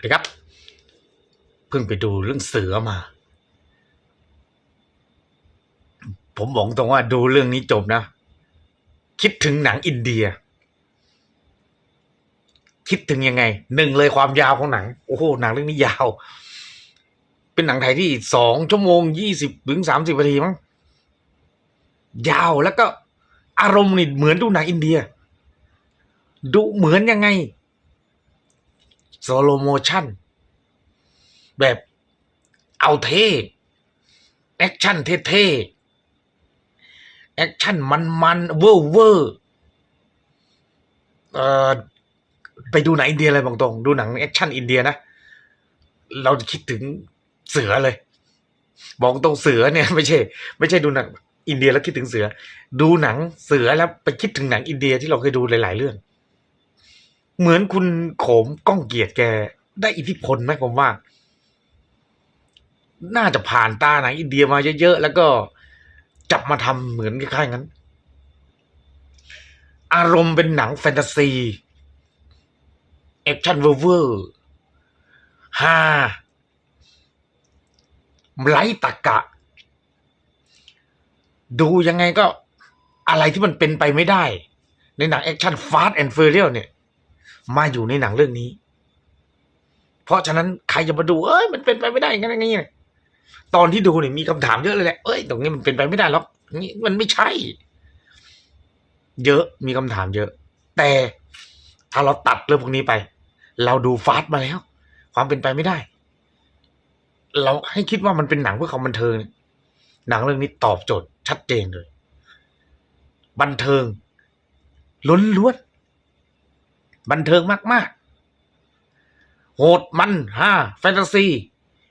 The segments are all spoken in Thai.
สวัสดีครับ เพิ่งไปดูเรื่องเสือมา ผมบอกตรงว่าดูเรื่องนี้จบนะ คิดถึงหนังอินเดีย คิดถึงยังไงหนึ่งเลยความยาวของหนัง โอ้โหหนังเรื่องนี้ยาว เป็นหนังไทยที่สองชั่วโมงยี่สิบถึงสามสิบนาทีมั้งยาวแล้วก็อารมณ์นี่เหมือนดูหนังอินเดียดูเหมือนยังไง โซโลโมชั่น แบบเอาเท่แอคชั่นเท่ๆแอคชั่นมันๆเวอร์เวอร์เอ่อไปดูหนังอินเดียอะไรบางตรง ดูหนังแอคชั่นอินเดียนะ เราคิดถึงเสือเลย บอกตรงเสือเนี่ยไม่ใช่ ไม่ใช่ดูหนังอินเดียแล้วคิดถึงเสือ ดูหนังเสือแล้วไปคิดถึงหนังอินเดียที่เราเคยดูหลาย ๆ เรื่อง เหมือนคุณโขมก้องเกียรติแก ได้อิทธิพลไหมผมว่า น่าจะผ่านตาหนังอินเดียมาเยอะๆแล้วก็จับมาทำเหมือนคล้ายๆงั้น อารมณ์เป็นหนังแฟนตาซีแอคชั่นเวอร์เวอร์ฮาไร้ตะกะ ดูยังไงก็อะไรที่มันเป็นไปไม่ได้ ในหนังแอคชั่นฟาสต์แอนด์เฟอร์เรียลเนี่ย มาอยู่ในหนังเรื่องนี้ เพราะฉะนั้นใครจะมาดู เอ้ย มันเป็นไปไม่ได้ย่างนั้นอย่างนี้ตอนที่ดูเนี่ยมีคำถามเยอะเลยแหละเอ้ยตรงนี้มันเป็นไปไม่ได้หรอกนี่มันไม่ใช่ เยอะมีคำถามเยอะ แต่ถ้าเราตัดเรื่องพวกนี้ไป เราดูฟาสต์มาแล้ว ความเป็นไปไม่ได้ เราให้คิดว่ามันเป็นหนังเพื่อความบันเทิงหนังเรื่องนี้ตอบโจทย์ชัดเจนเลย บันเทิงล้นล้วน บันเทิงมาก ๆ โหดมันฮ่าแฟนตาซี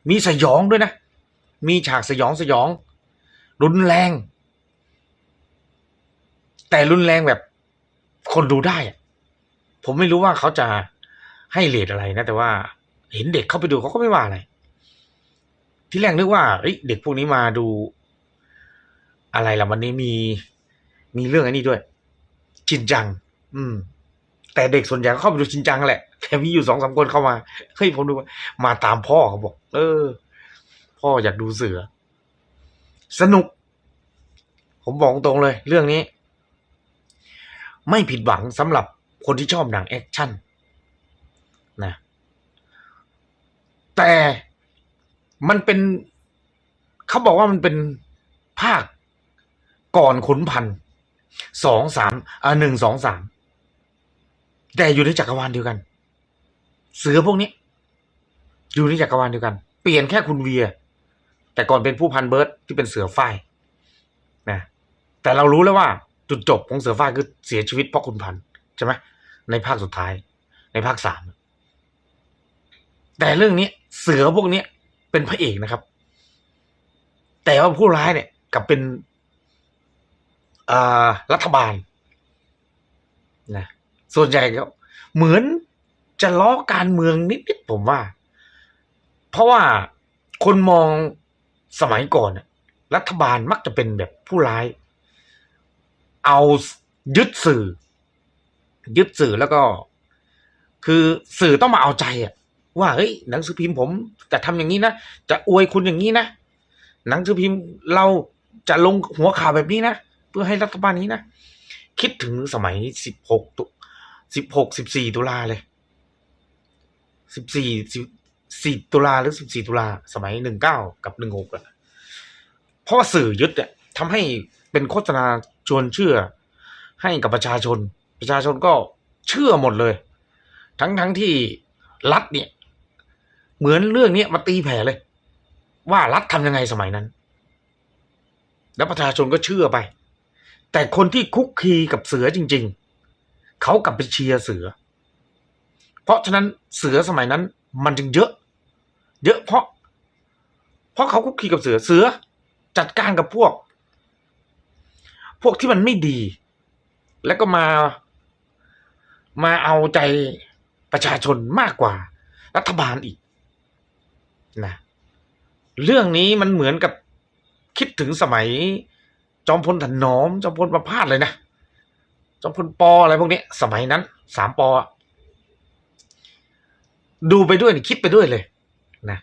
มีสยองด้วยนะ มีฉากสยองสยอง รุนแรง แต่รุนแรงแบบคนดูได้ ผมไม่รู้ว่าเขาจะให้เลทอะไรนะ แต่ว่าเห็นเด็กเข้าไปดูเขาก็ไม่ว่าอะไร ที่แรกนึกว่าเอ้ยเด็กพวกนี้มาดู อะไรล่ะวันนี้มีมีเรื่องอันนี้ด้วย ชินจัง อืม แต่เด็กส่วนใหญ่เข้าไปดูชินจังแหละ แต่มีอยู่สองสามคนเข้ามา เฮ้ยผมดูมาตามพ่อเขาบอก เออ พ่ออยากดูเสือ สนุก ผมบอกตรงเลย เรื่องนี้ ไม่ผิดหวังสำหรับคนที่ชอบหนังแอคชั่นนะ แต่มันเป็นเขาบอกว่ามันเป็นภาคก่อนขุนพันสองสามอ่าหนึ่งสองสาม แต่อยู่ในจักรวาลเดียวกัน เสือพวกนี้ อยู่ในจักรวาลเดียวกัน เปลี่ยนแค่คุณเวีย แต่ก่อนเป็นผู้พันเบิร์ดที่เป็นเสือฝ้ายนะแต่เรารู้แล้วว่า จุดจบของเสือฝ้ายคือเสียชีวิตเพราะคุณพันใช่ไหมในภาคสุดท้าย ในภาคสามแต่เรื่องนี้เสือพวกนี้เป็นพระเอกนะครับ แต่ว่าผู้ร้ายเนี่ยกับเป็นอ่ารัฐบาลนะ ส่วนใหญ่ก็เหมือนจะล้อการเมืองนิดๆผมว่า เพราะว่าคนมองสมัยก่อนรัฐบาลมักจะเป็นแบบผู้ร้าย เอายึดสื่อ ยึดสื่อแล้วก็ คือสื่อต้องมาเอาใจอะว่าเฮ้ยหนังสือพิมพ์ผมจะทำอย่างนี้นะจะอวยคุณอย่างนี้นะหนังสือพิมพ์เราจะลงหัวข่าวแบบนี้นะเพื่อให้รัฐบาลนี้นะคิดถึงสมัยสิบหกตุ สิบหกสิบสี่ตุลาเลยสิบสี่สิบสี่ตุลาหรือสิบสี่ตุลาสมัยหนึ่งเก้ากับหนึ่งหกอะเพราะว่าสื่อยึดเนี่ยทำให้เป็นโฆษณาชวนเชื่อ ให้กับประชาชน ประชาชนก็เชื่อหมดเลย ทั้งทั้งที่รัฐเนี่ย เหมือนเรื่องนี้มาตีแผ่เลย ว่ารัฐทำยังไงสมัยนั้น แล้วประชาชนก็เชื่อไป แต่คนที่คุกคีกับเสือจริง ๆ เขากลับไปเชียร์เสือ เพราะฉะนั้นเสือสมัยนั้น มันจึงเยอะ เยอะเพราะ เพราะเขาคุกคีกับเสือเสือ จัดการกับพวก พวกที่มันไม่ดี แล้วก็มามาเอาใจประชาชนมากกว่า รัฐบาลอีกนะเรื่องนี้มันเหมือนกับคิดถึงสมัย จอมพลถนอม จอมพลประพาสเลยนะ จอมพลปออะไรพวกนี้ สมัยนั้นสามปอ ดูไปด้วยนี่คิดไปด้วยเลยนะ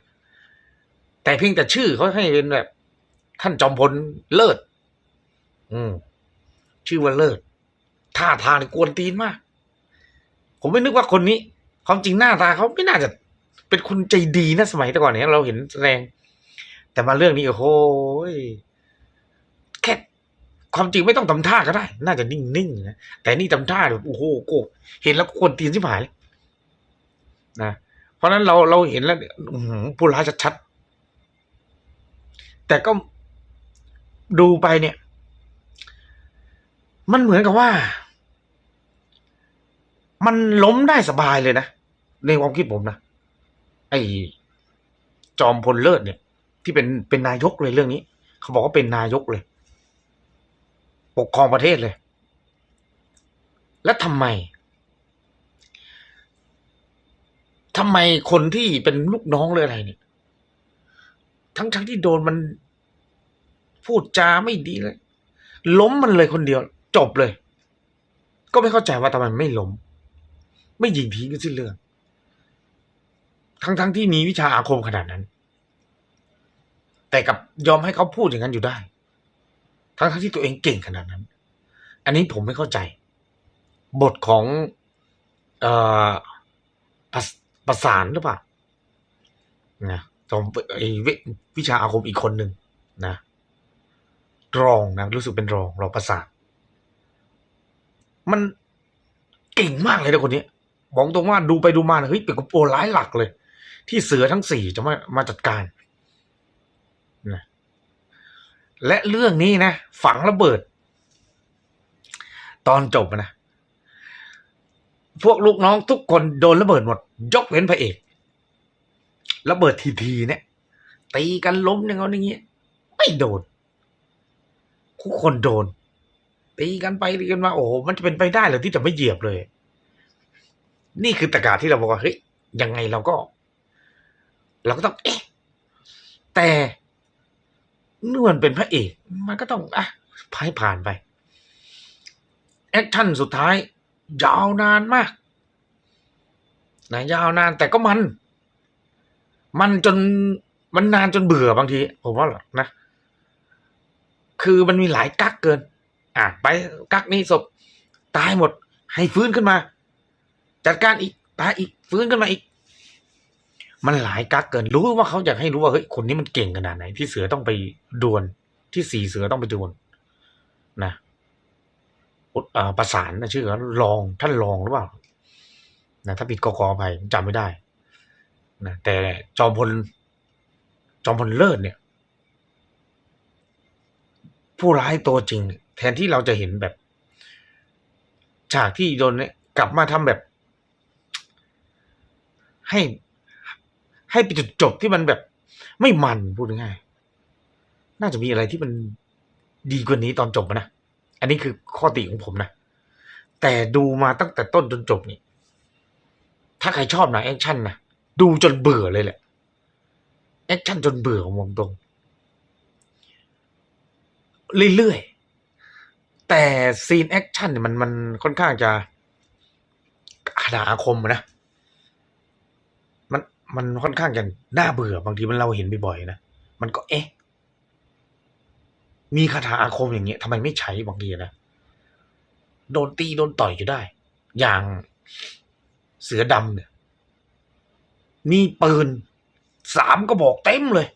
แต่เพียงแต่ชื่อเขาให้เป็นแบบ ท่านจอมพลเลิศ อืม ชื่อว่าเลิศท่าทางนี่กวนตีนมาก ผมไม่นึกว่าคนนี้ความจริงหน้าตาเขาไม่น่าจะเป็นคนใจดีนะสมัยแต่ก่อนเนี้ยเราเห็นแสดง แต่มาเรื่องนี้โอ้โหย ความจริงไม่ต้องทำท่าก็ได้ น่าจะนิ่งๆนะแต่นี่ทำท่าแบบโอ้โหโกเห็นแล้วกวนตีนชิบหายเลยนะเพราะนั้นเราเราเห็นแล้วผู้ร้ายชัดๆแต่ก็ดูไปเนี่ย มันเหมือนกับว่า มันล้มได้สบายเลยนะในความคิดผมนะไอ้จอมพลเลิศเนี่ย ที่เป็นเป็นนายกเลยเรื่องนี้ เขาบอกว่าเป็นนายกเลย ปกครองประเทศเลย แล้วทำไมทำไมคนที่เป็นลูกน้องเลยอะไรเนี่ย ทั้งทั้งที่โดนมัน พูดจาไม่ดีเลย ล้มมันเลยคนเดียว จบเลย ก็ไม่เข้าใจว่าทำไมไม่ล้ม ไม่ยิงทิ้งกันสิ้นเรื่อง ทั้งทั้งที่มีวิชาอาคมขนาดนั้น แต่กับยอมให้เขาพูดอย่างนั้นอยู่ได้ ทั้งที่ตัวเองเก่งขนาดนั้น อันนี้ผมไม่เข้าใจ บทของเอ่อประประสานหรือเปล่านะตองไอ้วิวิชาอาคมอีกคนหนึ่งนะรองนะรู้สึกเป็นรองรองประสานมันเก่งมากเลยนะคนนี้บอกตรงว่าดูไปดูมาเฮ้ยเป็นกบโปรร้ายหลักเลย ที่เสือทั้งสี่จะมามาจัดการนะ และเรื่องนี้นะ ฝังระเบิด ตอนจบนะ พวกลูกน้องทุกคนโดนระเบิดหมด ยกเว้นพระเอกระเบิดทีๆเนี่ยตีกันล้มอย่างนั้ยงเงี้ยไม่โดนทุกคนโดนตีกันไปตีกันมาโอ้โหมันจะเป็นไปได้หรือที่จะไม่เหยียบเลย นี่คือตะกาที่เราบอกว่าเฮ้ยยังไงเราก็ เราก็ต้องเอ๊ะแต่ เมื่อมันเป็นพระเอก มันก็ต้องอะพายผ่านไป แอคชั่นสุดท้าย ยาวนานมากนะยาวนานแต่ก็มัน มันจนมันนานจนเบื่อบางที ผมว่าหรอกนะ คือมันมีหลายกักเกิน อะ ไปกักนี้ศพตายหมด ให้ฟื้นขึ้นมา จัดการอีกตายอีกฟื้นขึ้นมาอีก มันหลายกักเกินรู้ว่าเขาอยากให้รู้ว่าเฮ้ยคนนี้มันเก่งขนาดไหน ที่เสือต้องไปดวลที่สี่เสือต้องไปดวลนะอุดอ่าประสานนะชื่อเขารองท่านรองหรือเปล่านะถ้าผิดก็ขออภัยจำไม่ได้นะแต่จอมพลจอมพลเลิศเนี่ย ผู้ร้ายตัวจริง แทนที่เราจะเห็นแบบ ฉากที่โดนเนี่ยกลับมาทำแบบ ให้ ให้เป็นจุดจบที่มันแบบ ไม่มันพูดง่ายน่าจะมีอะไรที่มันดีกว่านี้ตอนจบนะ อันนี้คือข้อติของผมนะ แต่ดูมาตั้งแต่ต้นจนจบนี่ ถ้าใครชอบหนังแอคชั่นนะ ดูจนเบื่อเลยแหละ แอคชั่นจนเบื่อผมบอกตรง เรื่อยๆ แต่ซีนแอคชั่นเนี่ยมันมันค่อนข้างจะคาถาอาคมนะ มันค่อนข้างจะน่าเบื่อบางทีมันเราเห็นบ่อยๆนะมันก็เอ๊ะ มีคาถาอาคมอย่างเงี้ยทำไมไม่ใช้บางทีนะโดนตีโดนต่อยอยู่ได้ อย่างเสือดำเนี่ย มีปืนสามก็บอกเต็มเลย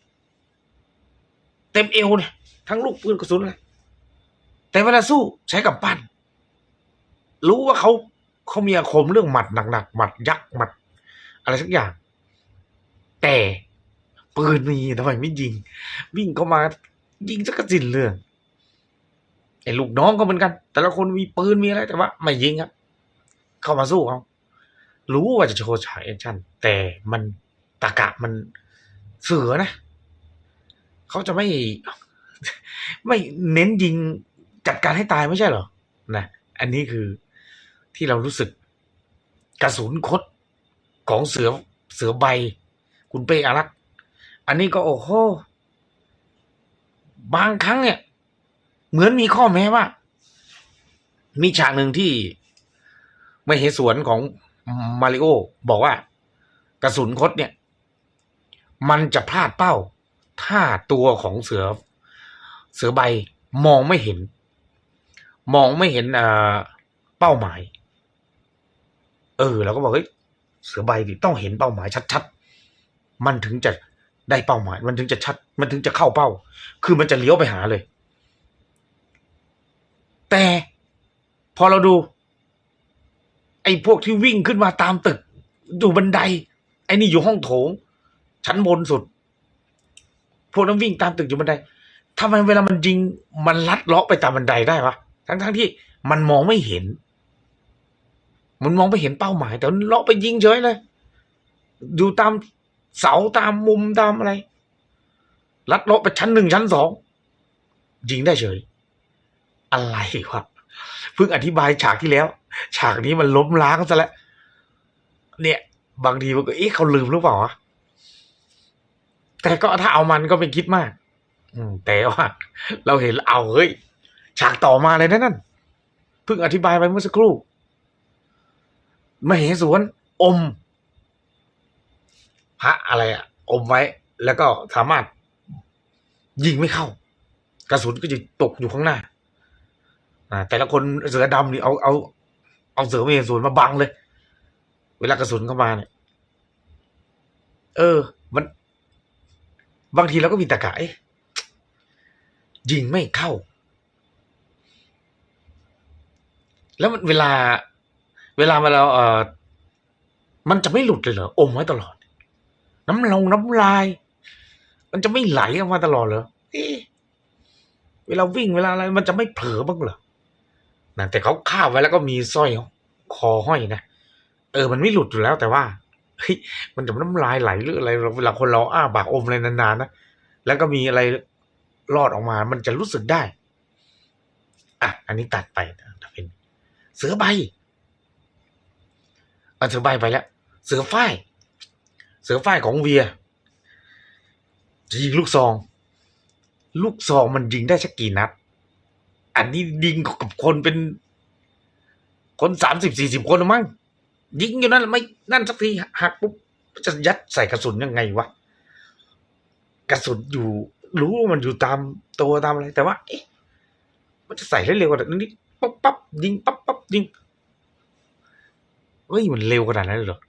เต็มเอวเนี่ย ทั้งลูกปืนกระสุนเลยแต่เวลาสู้ใช้กับปั้น รู้ว่าเขาเขามีอาคมเรื่องหมัดหนักๆหมัดยักษ์หมัด อะไรสักอย่าง แต่ปืนมีทำไมไม่ยิง วิ่งเข้ามายิงสักกระสินเรื่องไอ้ลูกน้องก็เหมือนกัน แต่ละคนมีปืนมีอะไรแต่ว่า ไม่ยิงครับ เข้ามาสู้เขารู้ว่าจะโชว์ฉากแอคชั่น แต่มันตากะมันเสือนะเขาจะไม่ ไม่เน้นยิงจัดการให้ตายไม่ใช่เหรอนะอันนี้คือที่เรารู้สึกกระสุนคดของเสือเสือใบ คุณเป้อารักษ์อันนี้ก็โอ้โหบางครั้งเนี่ย เหมือนมีข้อแม้ว่า มีฉากหนึ่งที่ไม่เหสวนของมาริโอบอกว่ากระสุนคดเนี่ย มันจะพลาดเป้า ถ้าตัวของเสือ เสือใบมองไม่เห็น มองไม่เห็นเอ่อเป้าหมาย เออเราก็บอกเฮ้ยเสือใบต้องเห็นเป้าหมายชัดๆ มันถึงจะได้เป้าหมาย มันถึงจะชัด มันถึงจะเข้าเป้า คือมันจะเลี้ยวไปหาเลย แต่พอเราดู ไอ้พวกที่วิ่งขึ้นมาตามตึก อยู่บันได ไอ้นี่อยู่ห้องโถง ชั้นบนสุด พวกนั้นวิ่งตามตึกอยู่บันไดทำไมเวลามันยิงมันลัดเลาะไปตามบันไดได้วะทั้งทั้งๆที่มันมองไม่เห็น มันมองไม่เห็นเป้าหมาย แต่มันเลาะไปยิงเฉยเลย ดูตาม เสาตามมุมตามอะไร ลัดเลาะไปชั้นหนึ่งชั้นสองยิงได้เฉย อะไรวะเพิ่งอธิบายฉากที่แล้ว ฉากนี้มันล้มล้างซะแล้วเนี่ย บางทีมันก็เอ๊ะเขาลืมหรือเปล่าแต่ก็ถ้าเอามันก็ไม่คิดมาก อืมแต่ว่า เราเห็นเอาเฮ้ย ฉากต่อมาเลยนะนั่นเพิ่งอธิบายไปเมื่อสักครู่มเหสวนอม พระอะไรอะอมไว้ แล้วก็สามารถยิงไม่เข้า กระสุนก็จะตกอยู่ข้างหน้าอ่าแต่ละคนเสือดำนี่เอาเอาเอาเสือเมเหสวนมาบังเลย เวลากระสุนเข้ามาเนี่ย เออ มัน บางทีเราก็มีตะกะเอ๊ะยิงไม่เข้า แล้วมันเวลา เวลามาเราเออมันจะไม่หลุดเลยเหรออมไว้ตลอด น้ำลงน้ำลาย มันจะไม่ไหลออกมาตลอดเหรอเอ๊เวลาวิ่งเวลาอะไร มันจะไม่เผลอบ้างเหรอนะแต่เขาคาบไว้แล้วก็มีสร้อยคอห้อยนะเออ มันไม่หลุดอยู่แล้ว แต่ว่าเฮ้ยมันจะน้ำลายไหลหรืออะไรเวลาคนเราอ้าปากอมอะไรนานๆนะแล้วก็มีอะไรรอดออกมา มันจะรู้สึกได้ อะ อันนี้ตัดไปนะเป็น เสือใบเอาเสือใบไปแล้ว เสือฝ้าย เสือฝ้ายของเวียยิงลูกซอง ลูกซองมันยิงได้สักกี่นัด อันนี้ยิงกับคนเป็น คนสามสิบสี่สิบคนหรือมั้งยิงอยู่นั่นไม่นั่นสักทีหักปุ๊บจะยัดใส่กระสุนยังไงวะกระสุนอยู่ รู้ว่ามันอยู่ตามตัวตามอะไร แต่ว่า เอ๊ะ มันจะใส่ได้เร็วกว่านั้นนิดปั๊บปั๊บยิงปั๊บปั๊บยิงเฮ้ยมันเร็วขนาดนั้นเลยเหรอ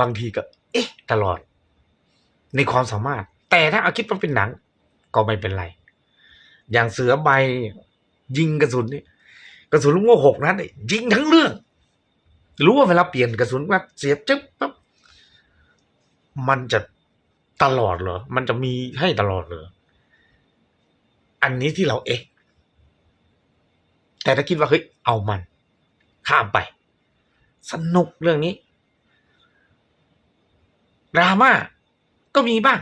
บางทีก็ เอ๊ะ ตลอด ในความสามารถ แต่ถ้าเอาคิดว่าเป็นหนัง ก็ไม่เป็นไร อย่างเสือใบยิงกระสุนนี่กระสุนลูกโม่หกนัดนี่ยิงทั้งเรื่อง รู้ว่าเวลาเปลี่ยนกระสุนแบบเสียบจึ๊บปั๊บมันจะตลอดเหรอ มันจะมีให้ตลอดเหรอ อันนี้ที่เราเอ๊ะ แต่ถ้าคิดว่าเฮ้ยเอามัน ข้ามไป สนุกเรื่องนี้ ดราม่าก็มีบ้าง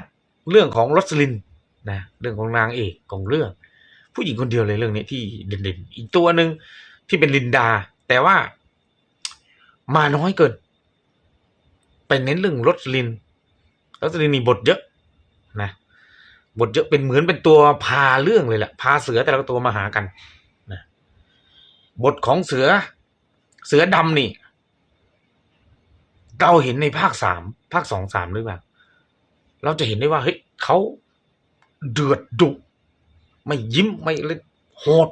เรื่องของรสลินนะเรื่องของนางเอกของเรื่อง ผู้หญิงคนเดียวเลยเรื่องนี้ที่เด่นๆอีกตัวหนึ่งที่เป็นลินดา แต่ว่ามาน้อยเกินไปเน้นเรื่องรสลินรสลินมีบทเยอะนะบทเยอะเป็นเหมือนเป็นตัวพาเรื่องเลยแหละพาเสือแต่ละตัวมาหากันนะบทของเสือเสือดำนี่ เราเห็นในภาคสามภาคสองสามหรือเปล่าเราจะเห็นได้ว่าเฮ้ยเขาเดือดดุไม่ยิ้มไม่เล่นโหด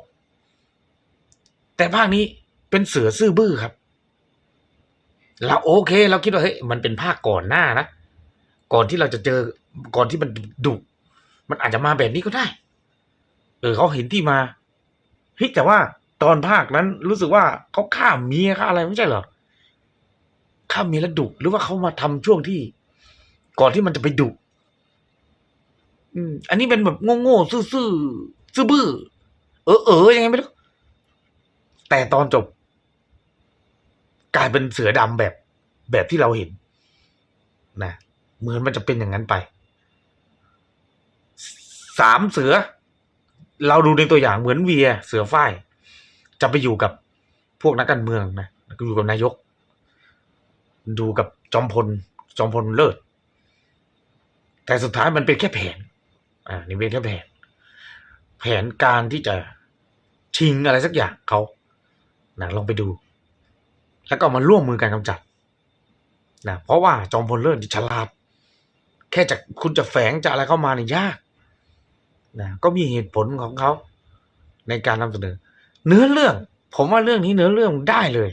แต่ภาคนี้เป็นเสือซื่อบื้อครับเราโอเค เราคิดว่าเฮ้ยมันเป็นภาคก่อนหน้านะก่อนที่เราจะเจอก่อนที่มันดุมันอาจจะมาแบบนี้ก็ได้ เออเขาเห็นที่มาเฮ้ยแต่ว่าตอนภาคนั้นรู้สึกว่าเขาฆ่าเมียฆ่าอะไรไม่ใช่เหรอ ฆ่าเมียแล้วดุหรือว่าเขามาทำช่วงที่ ก่อนที่มันจะไปดุอืม อันนี้เป็นแบบโง่ๆซื่อๆซื่อบื้อเออเออยังไงไม่รู้แต่ตอนจบ กลายเป็นเสือดำแบบ แบบที่เราเห็นนะเหมือนมันจะเป็นอย่างนั้นไปสามเสือ เราดูในตัวอย่างเหมือนเวีย เสือฝ้าย จะไปอยู่กับพวกนักการเมืองนะอยู่กับนายก ดูกับจอมพลจอมพลเลิศ แต่สุดท้ายมันเป็นแค่แผน อ่านี่เป็นแค่แผน แผนการที่จะชิงอะไรสักอย่างเขานะลองไปดู แล้วก็มาร่วมมือกันกำจัดนะเพราะว่าจอมพลเลิศฉลาด แค่จะคุณจะแฝงจะอะไรเข้ามาเนี่ยยากนะก็มีเหตุผลของเขาในการนำเสนอ เนื้อเรื่อง ผมว่าเรื่องนี้เนื้อเรื่องได้เลย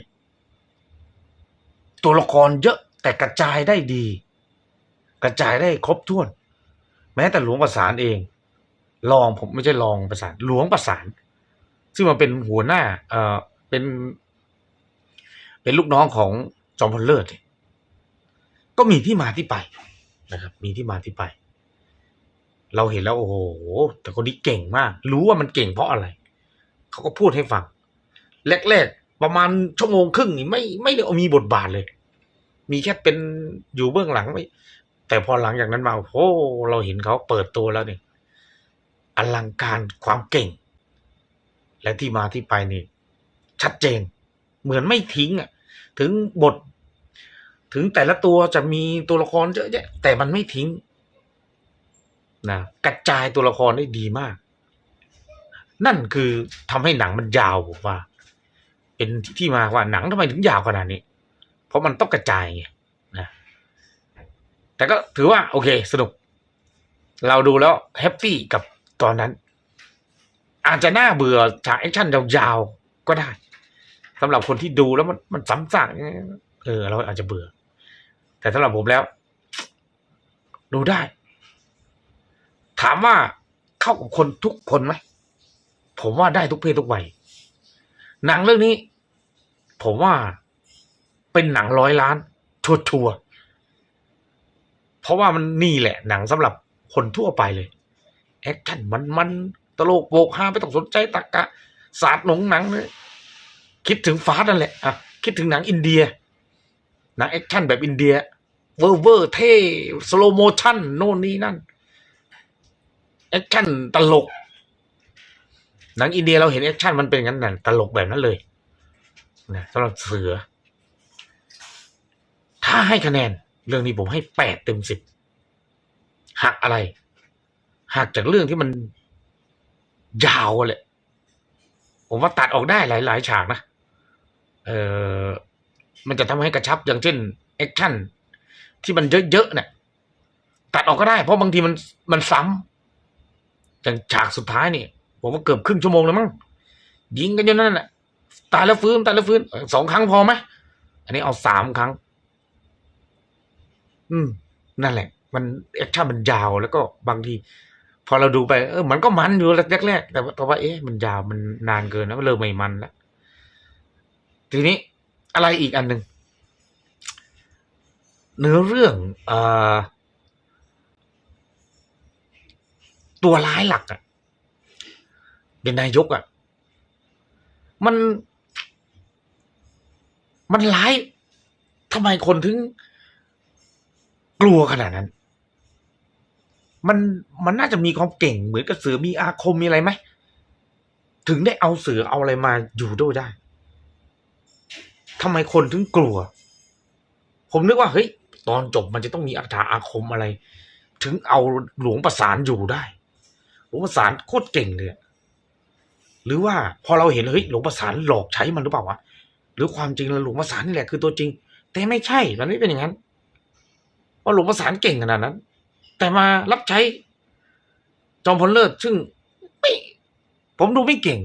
ตัวละครเยอะแต่กระจายได้ดี กระจายได้ครบถ้วน แม้แต่หลวงประสานเองรองผมไม่ใช่รองประสานหลวงประสาน ซึ่งมันเป็นหัวหน้า เอ่อเป็น เป็นลูกน้องของจอมพลเลิศก็มีที่มาที่ไปนะครับ มีที่มาที่ไป เราเห็นแล้วโอ้โหแต่คนนี้เก่งมาก รู้ว่ามันเก่งเพราะอะไร เขาก็พูดให้ฟังแรกๆ ประมาณชั่วโมงครึ่งนี่ไม่ไม่ได้มีบทบาทเลย มีแค่เป็นอยู่เบื้องหลังไม่ แต่พอหลังจากนั้นมาโอ้เราเห็นเขาเปิดตัวแล้วเนี่ยอลังการความเก่ง และที่มาที่ไปนี่ ชัดเจน เหมือนไม่ทิ้งอะ ถึงบท ถึงแต่ละตัวจะมีตัวละครเยอะแยะแต่มันไม่ทิ้งนะกระจายตัวละครได้ดีมาก นั่นคือทำให้หนังมันยาวผมว่า เป็นที่มาว่าหนังทำไมถึงยาวขนาดนี้ เพราะมันต้องกระจายไงนะ แต่ก็ถือว่าโอเค สนุก เราดูแล้วแฮปปี้กับตอนนั้น อาจจะน่าเบื่อฉากแอคชั่นยาวๆก็ได้สำหรับคนที่ดูแล้วมันมันซ้ำซากเออ เราอาจจะเบื่อ แต่สำหรับผมแล้ว ดูได้ ถามว่าเข้ากับคนทุกคนไหมผมว่าได้ทุกเพศทุกวัยหนังเรื่องนี้ ผมว่าเป็นหนังร้อยล้านชัวร์ๆเพราะว่ามันนี่แหละหนังสำหรับคนทั่วไปเลย แอคชั่นมันมันตลกโปกฮาไม่ต้องสนใจตะกะศาสตร์หนงหนังเลยคิดถึงฟาสนั่นแหละอะคิดถึงหนังอินเดีย หนังแอคชั่นแบบอินเดีย เวอร์เวอร์เท่สโลโมชั่นโน่นนี่นั่นแอคชั่นตลก หนังอินเดียเราเห็นแอคชั่นมันเป็นงั้นน่ะตลกแบบนั้นเลย นะสำหรับเสือ ถ้าให้คะแนน เรื่องนี้ผมให้แปดเต็มสิบหักอะไรหักจากเรื่องที่มันยาวอะแหละผมว่าตัดออกได้หลาย ๆ ฉากนะเออมันจะทำให้กระชับอย่างเช่นแอคชั่นที่มันเยอะ ๆ เนี่ยตัดออกก็ได้ เพราะบางทีมันมันซ้ำอย่างฉากสุดท้ายนี่ผมว่าเกือบครึ่งชั่วโมงแล้วมั้งยิงกันอยู่นั่นแหละ ตายแล้วฟื้นตายแล้วฟื้นสองครั้งพอไหมอันนี้เอาสามครั้ง อืม นั่นแหละ มันแอคชั่นมันยาวแล้วก็บางทีพอเราดูไปเออมันก็มันอยู่แรกๆแต่ว่าแต่ว่าเอ๊ะมันยาวมันนานเกินแล้วเริ่มไม่มันแล้วทีนี้อะไรอีกอันหนึ่งเนื้อเรื่องเอตัวร้ายหลักอะ่ะเป็นนายกอะมัน มันร้ายทำไมคนถึง กลัวขนาดนั้น มันมันน่าจะมีความเก่งเหมือนกับเสือมีอาคมมีอะไรไหมถึงได้เอาเสือเอาอะไรมาอยู่ด้วยได้ทำไมคนถึงกลัว ผมนึกว่าเฮ้ยตอนจบมันจะต้องมีอัตราอาคมอะไร ถึงเอาหลวงประสานอยู่ได้ หลวงประสานโคตรเก่งเลยหรือว่าพอเราเห็นเฮ้ยหลวงประสานหลอกใช้มันหรือเปล่าวะ รือความจริงแล้วหลวงประสานนี่แหละคือตัวจริง แต่ไม่ใช่มันไม่เป็นอย่างนั้นเพราะหลวงประสานเก่งขนาดนั้น แต่มารับใช้ จอมพลเลิศซึ่งไม่ผมดูไม่เก่ง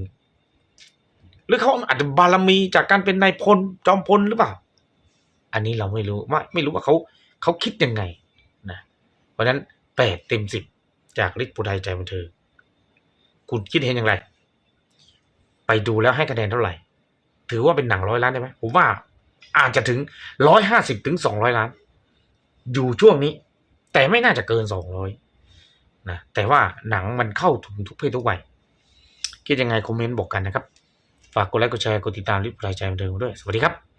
หรือเขาอาจจะบารมีจากการเป็นนายพลจอมพลหรือเปล่า อันนี้เราไม่รู้ว่าไม่รู้ว่าเขาเขาคิดยังไงนะเพราะนั้นแปดเต็มสิบจากฤทธิ์ปุไทยใจบันเทิงคุณคิดเห็นอย่างไร ไปดูแล้วให้คะแนนเท่าไหร่ ถือว่าเป็นหนังร้อยล้านได้ไหมผมว่าอาจจะถึงร้อยห้าสิบถึงสองร้อยล้าน อยู่ช่วงนี้ แต่ไม่น่าจะเกินสองร้อยนะแต่ว่าหนังมันเข้าถึงทุกเพศทุกวัยคิดยังไงคอมเมนต์บอกกันนะครับ ฝากกดไลค์กดแชร์กดติดตามริบรายใจบันเดิมด้วย สวัสดีครับ